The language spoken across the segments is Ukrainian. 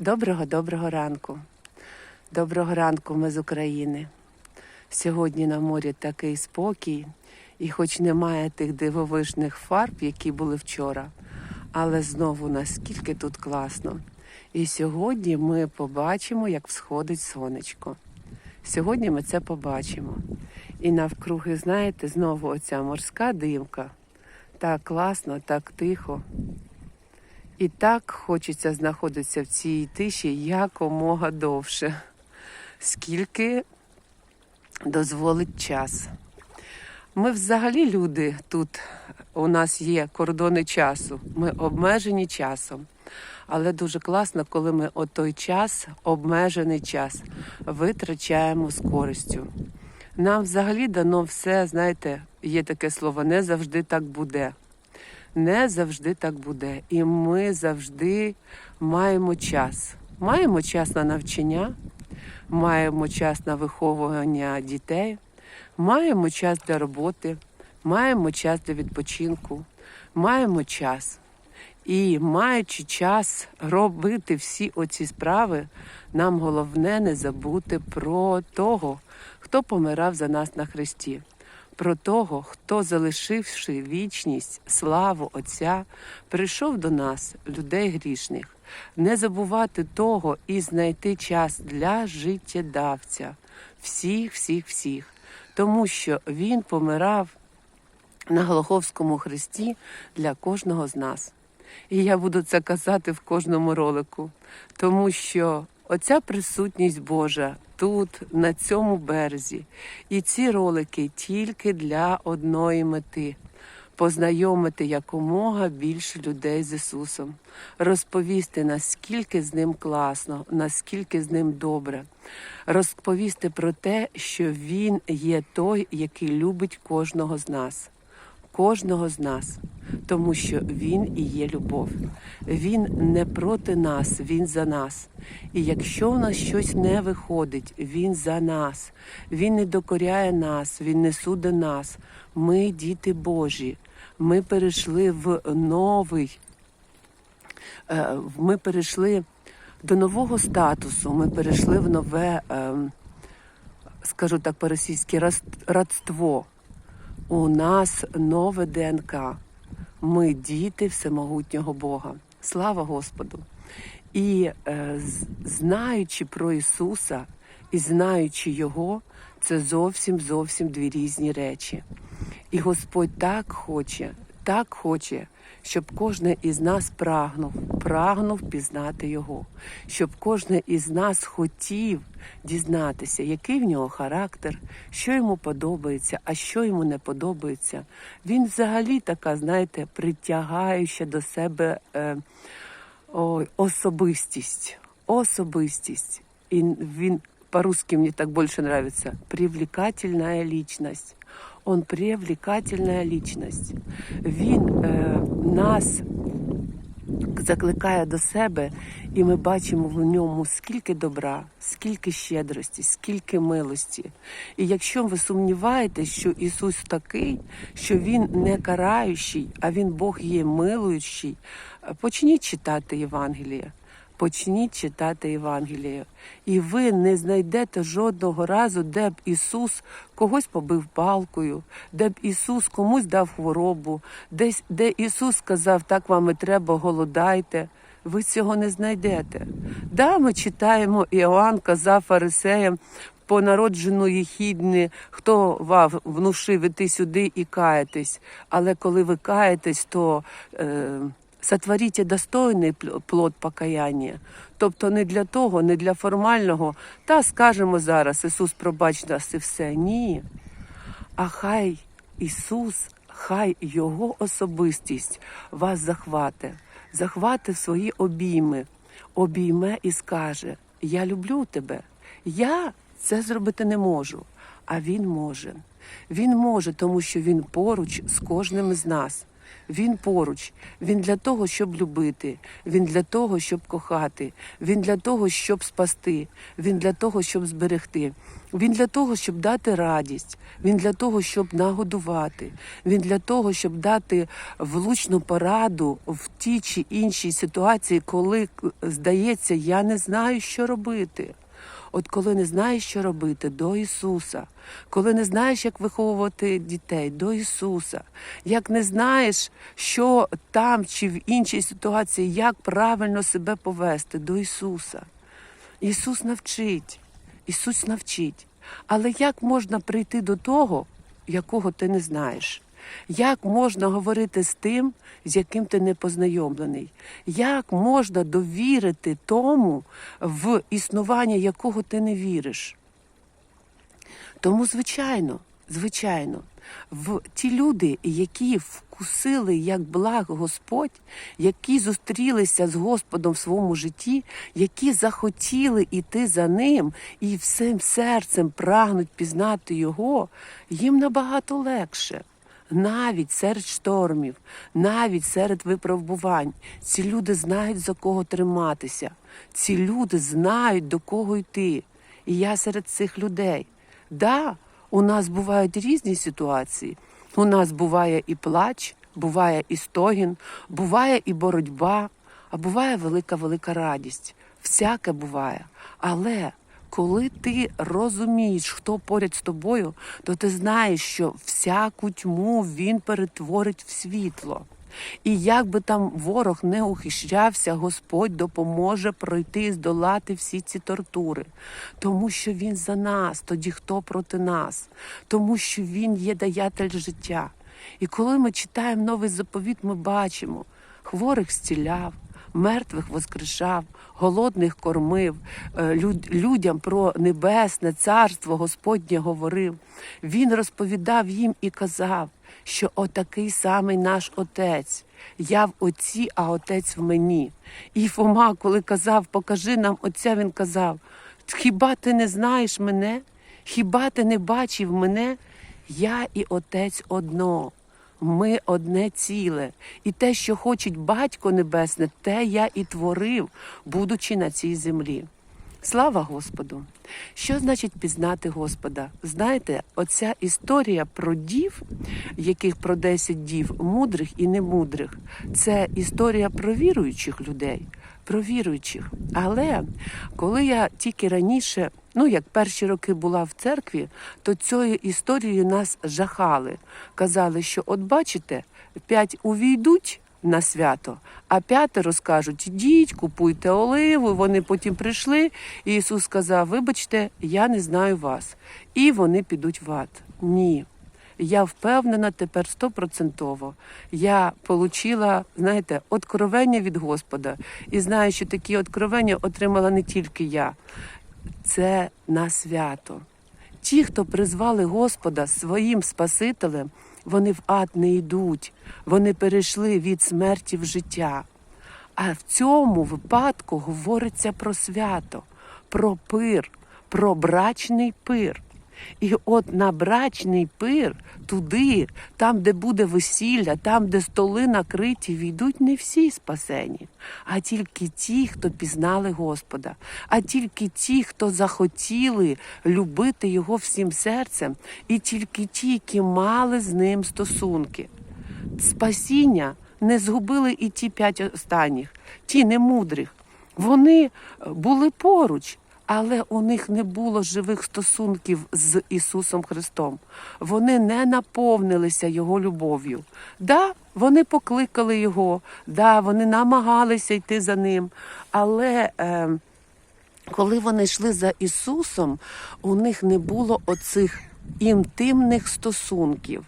Доброго доброго ранку. Доброго ранку, ми з України. Сьогодні на морі такий спокій, і хоч немає тих дивовижних фарб, які були вчора, але знову наскільки тут класно. І сьогодні ми побачимо, як всходить сонечко. Сьогодні ми це побачимо. І навкруги, знаєте, знову оця морська димка. Так класно, так тихо. І так хочеться знаходитися в цій тиші якомога довше, скільки дозволить час. Ми взагалі люди тут, у нас є кордони часу, ми обмежені часом. Але дуже класно, коли ми отой час, обмежений час, витрачаємо з користю. Нам взагалі дано все, знаєте, є таке слово, не завжди так буде не завжди так буде. І ми завжди маємо час. Маємо час на навчання, маємо час на виховування дітей, маємо час для роботи, маємо час для відпочинку, маємо час. І маючи час робити всі оці справи, нам головне не забути про того, хто помирав за нас на хресті про того, хто, залишивши вічність, славу Отця, прийшов до нас, людей грішних, не забувати того і знайти час для життєдавця, всіх, всіх, всіх, тому що Він помирав на Голоховському хресті для кожного з нас. І я буду це казати в кожному ролику, тому що оця присутність Божа тут, на цьому березі, і ці ролики тільки для одної мети. Познайомити якомога більше людей з Ісусом, розповісти, наскільки з ним класно, наскільки з ним добре, розповісти про те, що Він є той, який любить кожного з нас, кожного з нас тому що Він і є любов. Він не проти нас, Він за нас. І якщо в нас щось не виходить, Він за нас, Він не докоряє нас, Він не судить нас. Ми діти Божі. Ми перейшли в новий, е, ми перейшли до нового статусу, ми перейшли в нове, ем, скажу так по-російськи, родство. У нас нове ДНК. Ми діти всемогутнього Бога. Слава Господу! І е, знаючи про Ісуса і знаючи Його, це зовсім зовсім дві різні речі. І Господь так хоче, так хоче, щоб кожен із нас прагнув, прагнув пізнати Його, щоб кожен із нас хотів дізнатися, який в нього характер, що йому подобається, а що йому не подобається. Він взагалі така, знаєте, притягаюча до себе е, ой, особистість. Особистість. І він по-русски мне так больше нравится. Привлекательная личность. Он привлекательная личность. Він е, нас закликає до себе, і ми бачимо в ньому скільки добра, скільки щедрості, скільки милості. І якщо ви сумніваєтесь, що Ісус такий, що Він не караючий, а Він Бог є милуючий, почніть читати Євангеліє почніть читати Євангеліє, і ви не знайдете жодного разу, де б Ісус когось побив палкою, де б Ісус комусь дав хворобу, десь де Ісус сказав, так вам і треба, голодайте. Ви цього не знайдете. Да, ми читаємо, Іоанн казав фарисеям по народжену єхідні, хто вам внушив іти сюди і каятись. Але коли ви каєтесь, то. Е, сотворіть достойний плод покаяння. Тобто не для того, не для формального, та скажемо зараз, Ісус пробач нас і все. Ні. А хай Ісус, хай Його особистість вас захвате, захвате в свої обійми, обійме і скаже: Я люблю тебе. Я це зробити не можу, а Він може. Він може, тому що Він поруч з кожним з нас. Він поруч. Він для того, щоб любити. Він для того, щоб кохати. Він для того, щоб спасти. Він для того, щоб зберегти. Він для того, щоб дати радість. Він для того, щоб нагодувати. Він для того, щоб дати влучну пораду в тій чи іншій ситуації, коли здається, я не знаю, що робити. От коли не знаєш, що робити, до Ісуса, коли не знаєш, як виховувати дітей, до Ісуса, як не знаєш, що там чи в іншій ситуації, як правильно себе повести, до Ісуса. Ісус навчить, Ісус навчить. Але як можна прийти до того, якого ти не знаєш? Як можна говорити з тим, з яким ти не познайомлений? Як можна довірити тому, в існування якого ти не віриш? Тому, звичайно, звичайно, в ті люди, які вкусили як благ Господь, які зустрілися з Господом в своєму житті, які захотіли іти за ним і всім серцем прагнуть пізнати його, їм набагато легше. Навіть серед штормів, навіть серед випробувань, ці люди знають за кого триматися. Ці люди знають до кого йти. І я серед цих людей. Да, у нас бувають різні ситуації. У нас буває і плач, буває і стогін, буває і боротьба, а буває велика велика радість. Всяке буває. Але коли ти розумієш, хто поряд з тобою, то ти знаєш, що всяку тьму він перетворить в світло. І як би там ворог не ухищрявся, Господь допоможе пройти і здолати всі ці тортури, тому що Він за нас, тоді хто проти нас, тому що Він є даятель життя. І коли ми читаємо новий заповіт, ми бачимо, хворих зціляв, мертвих воскрешав, голодних кормив, е, люд- людям про небесне царство Господнє говорив. Він розповідав їм і казав, що отакий самий наш отець. Я в отці, а отець в мені. І Фома, коли казав, покажи нам отця, він казав: Хіба ти не знаєш мене? Хіба ти не бачив мене? Я і отець одно. Ми одне ціле, і те, що хочеть Батько Небесне, те я і творив, будучи на цій землі. Слава Господу! Що значить пізнати Господа? Знаєте, оця історія про дів, яких про 10 дів, мудрих і немудрих, це історія про віруючих людей, про віруючих. Але коли я тільки раніше, ну як перші роки була в церкві, то цією історією нас жахали. Казали, що от бачите, п'ять увійдуть на свято, а п'ятеро скажуть: ідіть, купуйте оливу. Вони потім прийшли. І Ісус сказав: Вибачте, я не знаю вас. І вони підуть в ад. Ні. Я впевнена тепер стопроцентово. Я отримала, знаєте, откровення від Господа. І знаю, що такі откровення отримала не тільки я. Це на свято. Ті, хто призвали Господа своїм Спасителем, вони в ад не йдуть, вони перейшли від смерті в життя. А в цьому випадку говориться про свято, про пир, про брачний пир. І от на брачний пир, туди, там, де буде весілля, там, де столи накриті, війдуть не всі спасені, а тільки ті, хто пізнали Господа, а тільки ті, хто захотіли любити його всім серцем, і тільки ті, які мали з ним стосунки. Спасіння не згубили і ті п'ять останніх, ті немудрих. Вони е, були поруч, але у них не було живих стосунків з Ісусом Христом. Вони не наповнилися Його любов'ю. Да, вони покликали Його, да, вони намагалися йти за ним, але. Е, коли вони йшли за Ісусом, у них не було оцих інтимних стосунків.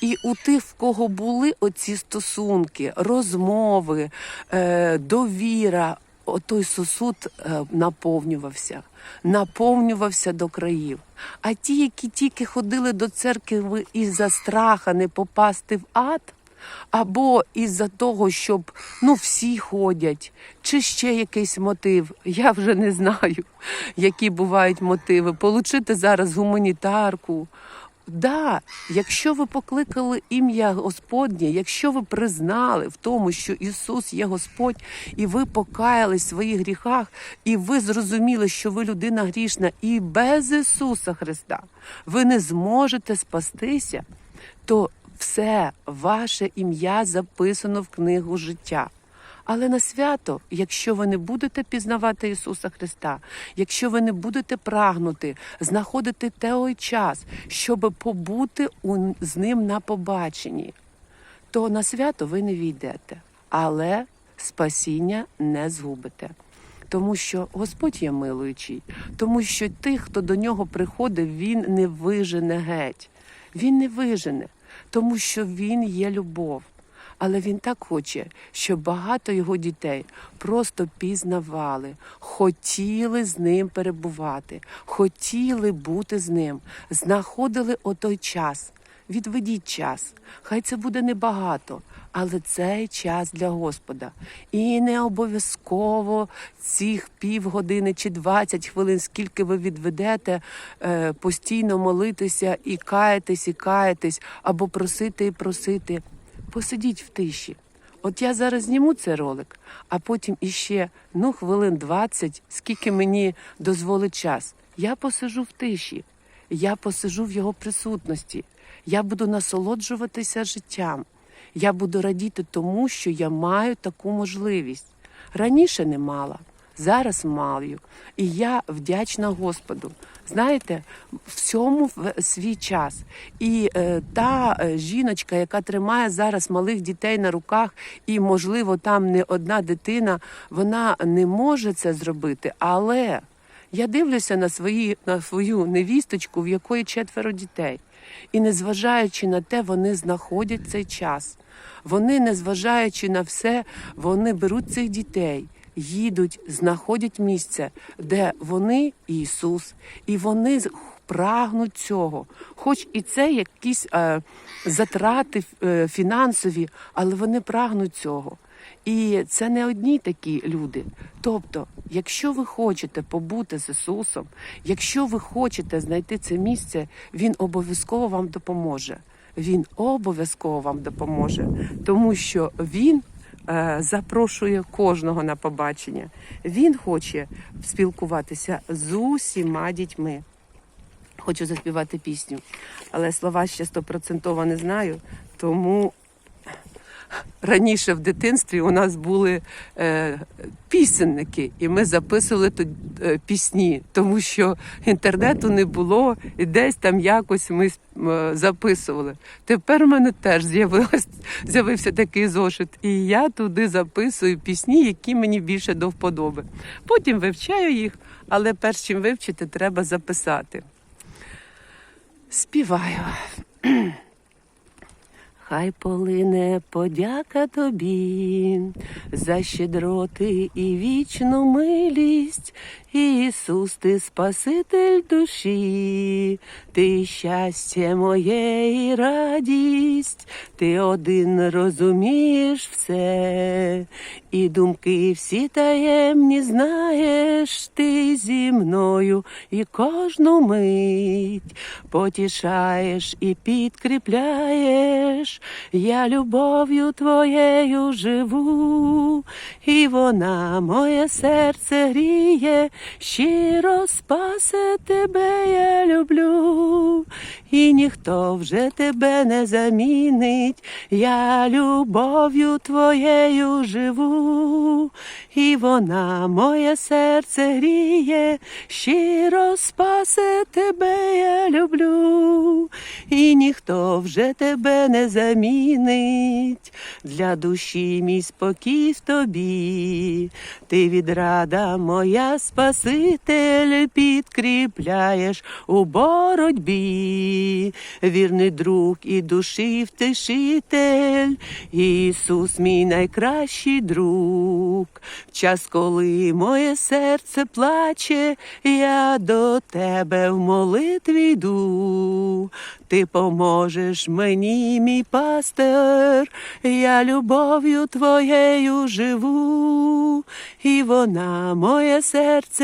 І у тих, в кого були оці стосунки, розмови, е, довіра, отой сосуд е, наповнювався, наповнювався до країв. А ті, які тільки ходили до церкви із-за страха не попасти в ад, або із-за того, щоб ну всі ходять, чи ще якийсь мотив. Я вже не знаю, які бувають мотиви. Получити зараз гуманітарку. Да, якщо ви покликали ім'я Господнє, якщо ви признали в тому, що Ісус є Господь, і ви покаялись в своїх гріхах, і ви зрозуміли, що ви людина грішна, і без Ісуса Христа ви не зможете спастися, то все ваше ім'я записано в книгу життя. Але на свято, якщо ви не будете пізнавати Ісуса Христа, якщо ви не будете прагнути знаходити той час, щоб побути з ним на побаченні, то на свято ви не війдете, але спасіння не згубите. Тому що Господь є милуючий, тому що тих, хто до нього приходить, він не вижене геть. Він не вижене, тому що він є любов. Але він так хоче, щоб багато його дітей просто пізнавали, хотіли з ним перебувати, хотіли бути з ним, знаходили отой час. Відведіть час. Хай це буде небагато, але цей час для Господа. І не обов'язково цих півгодини чи 20 хвилин, скільки ви відведете, е, постійно молитися і каятись, і каятись, або просити і просити. Посидіть в тиші. От я зараз зніму цей ролик, а потім іще ну хвилин 20, скільки мені дозволить час. Я посижу в тиші, я посижу в його присутності. Я буду насолоджуватися життям. Я буду радіти тому, що я маю таку можливість. Раніше не мала, зараз маю. І я вдячна Господу. Знаєте, всьому в свій час. І е, та е, жіночка, яка тримає зараз малих дітей на руках, і, можливо, там не одна дитина, вона не може це зробити. Але я дивлюся на, свої, на свою невісточку, в якої четверо дітей. І незважаючи на те, вони знаходять цей час. Вони, незважаючи на все, вони беруть цих дітей, їдуть, знаходять місце, де вони Ісус, і вони прагнуть цього. Хоч і це якісь е, затрати е, фінансові, але вони прагнуть цього. І це не одні такі люди. Тобто, якщо ви хочете побути з Ісусом, якщо ви хочете знайти це місце, Він обов'язково вам допоможе. Він обов'язково вам допоможе, тому що Він запрошує кожного на побачення. Він хоче спілкуватися з усіма дітьми. Хочу заспівати пісню, але слова ще стопроцентово не знаю, тому раніше в дитинстві у нас були е, пісенники, і ми записували тут е, пісні, тому що інтернету не було, і десь там якось ми е, записували. Тепер в мене теж з'явився такий зошит, і я туди записую пісні, які мені більше до вподоби. Потім вивчаю їх, але перш чим вивчити, треба записати. Співаю. Хай полине подяка тобі за щедроти і вічну милість. Ісус, ти Спаситель душі, ти щастя моє і радість, ти один розумієш все, і думки всі таємні знаєш, ти зі мною і кожну мить потішаєш і підкріпляєш. Я любов'ю твоєю живу, і вона моє серце гріє, щиро спасе тебе я люблю, і ніхто вже тебе не замінить. Я любов'ю твоєю живу, і вона моє серце гріє, щиро спасе тебе я люблю, і ніхто вже тебе не замінить. Для душі мій спокій в тобі, ти відрада моя Спаситель, підкріпляєш у боротьбі, вірний друг і душі втешитель, Ісус, мій найкращий друг. друг. В час, коли моє серце плаче, я до тебе в молитві йду. Ти поможеш мені, мій пастир, я любов'ю твоєю живу, і вона моє серце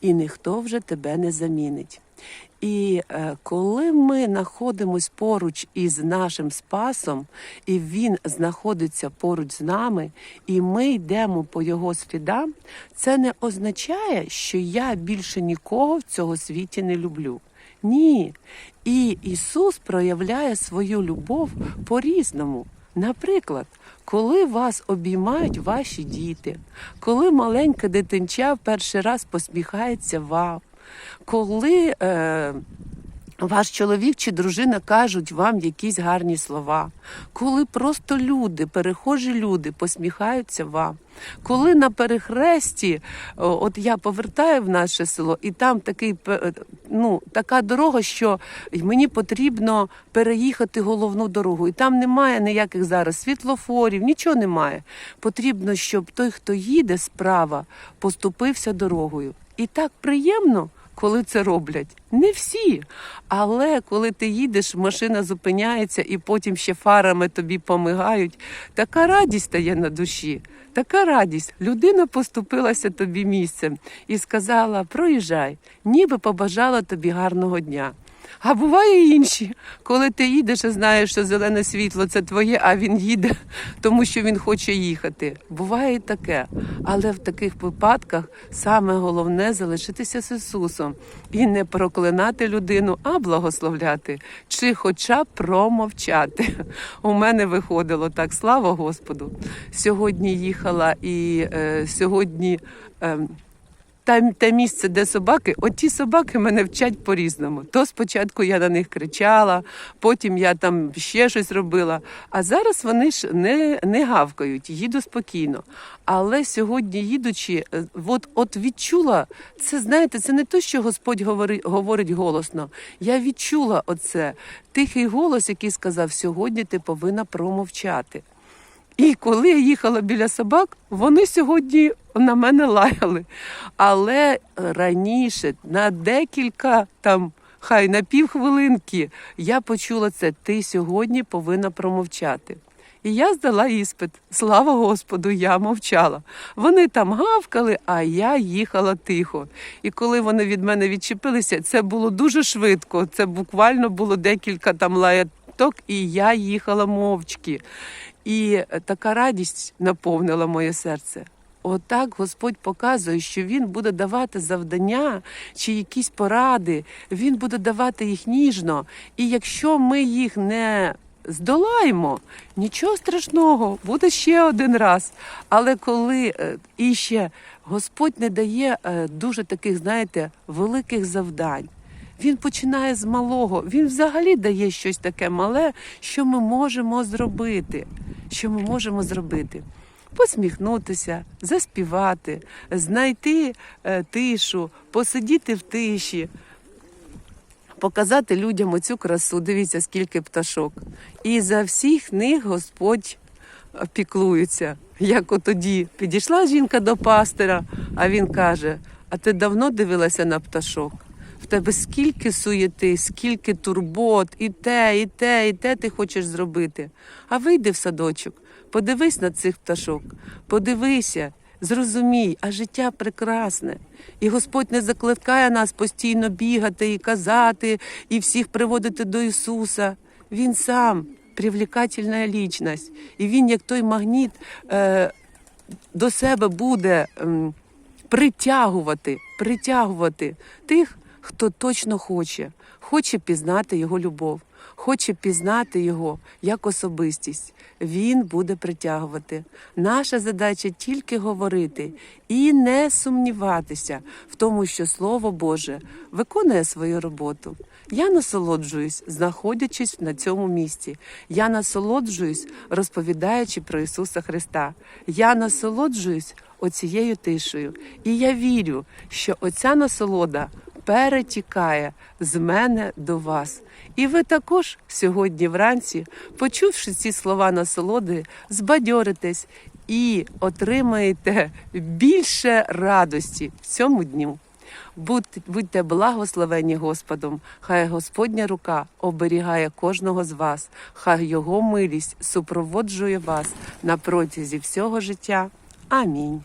і ніхто вже тебе не замінить. І е, коли ми знаходимось поруч із нашим спасом, і він знаходиться поруч з нами, і ми йдемо по його слідам, це не означає, що я більше нікого в цьому світі не люблю. Ні. І Ісус проявляє свою любов по-різному. Наприклад, коли вас обіймають ваші діти, коли маленька дитинча перший раз посміхається вам, коли е, ваш чоловік чи дружина кажуть вам якісь гарні слова, коли просто люди, перехожі люди посміхаються вам, коли на перехресті, от я повертаю в наше село, і там такий пе- ну, така дорога, що мені потрібно переїхати головну дорогу. І там немає ніяких зараз світлофорів, нічого немає. Потрібно, щоб той, хто їде справа, поступився дорогою. І так приємно, коли це роблять. Не всі. Але коли ти їдеш, машина зупиняється і потім ще фарами тобі помигають, така радість стає на душі. Така радість. Людина поступилася тобі місцем і сказала: проїжджай, ніби побажала тобі гарного дня. А буває інші, коли ти їдеш і знаєш, що зелене світло це твоє, а він їде, тому що він хоче їхати. Буває і таке. Але в таких випадках саме головне залишитися з Ісусом і не проклинати людину, а благословляти, чи хоча б промовчати. У мене виходило так, слава Господу. Сьогодні їхала і е, сьогодні. Е, там те місце, де собаки, от ті собаки мене вчать по-різному. То спочатку я на них кричала, потім я там ще щось робила. А зараз вони ж не, не гавкають, їду спокійно. Але сьогодні, їдучи, е, от, от відчула це, знаєте, це не те, що Господь говорить, говорить голосно. Я відчула оце тихий голос, який сказав: сьогодні ти повинна промовчати. І коли я їхала біля собак, вони сьогодні на мене лаяли. Але раніше, на декілька там, хай на півхвилинки, я почула це: ти сьогодні повинна промовчати. І я здала іспит. Слава Господу, я мовчала. Вони там гавкали, а я їхала тихо. І коли вони від мене відчепилися, це було дуже швидко. Це буквально було декілька там лаяток, і я їхала мовчки. І така радість наповнила моє серце. Отак Господь показує, що Він буде давати завдання чи якісь поради, Він буде давати їх ніжно. І якщо ми їх не здолаємо, нічого страшного, буде ще один раз. Але коли е, і ще Господь не дає е, дуже таких, знаєте, великих завдань. Він починає з малого. Він взагалі дає щось таке мале, що ми можемо зробити. Що ми можемо зробити? Посміхнутися, заспівати, знайти е, тишу, посидіти в тиші, показати людям оцю красу. Дивіться, скільки пташок. І за всіх них Господь піклується. Як от тоді підійшла жінка до пастира, а він каже: А ти давно дивилася на пташок? Тебе скільки суєти, скільки турбот, і те, і те, і те ти хочеш зробити. А вийди в садочок, подивись на цих пташок, подивися, зрозумій, а життя прекрасне. І Господь не закликає нас постійно бігати і казати, і всіх приводити до Ісуса. Він сам привлекательна лічність. І він, як той магніт, е, до себе буде притягувати, притягувати тих, хто точно хоче, хоче пізнати його любов, хоче пізнати його як особистість. Він буде притягувати. Наша задача тільки говорити і не сумніватися в тому, що Слово Боже виконує свою роботу. Я насолоджуюсь, знаходячись на цьому місці. Я насолоджуюсь, розповідаючи про Ісуса Христа. Я насолоджуюсь оцією тишею. І я вірю, що оця насолода перетікає з мене до вас. І ви також сьогодні вранці, почувши ці слова насолоди, збадьоритесь і отримаєте більше радості в цьому дню. Будьте, будьте благословені Господом, хай Господня рука оберігає кожного з вас, хай Його милість супроводжує вас на протязі всього життя. Амінь.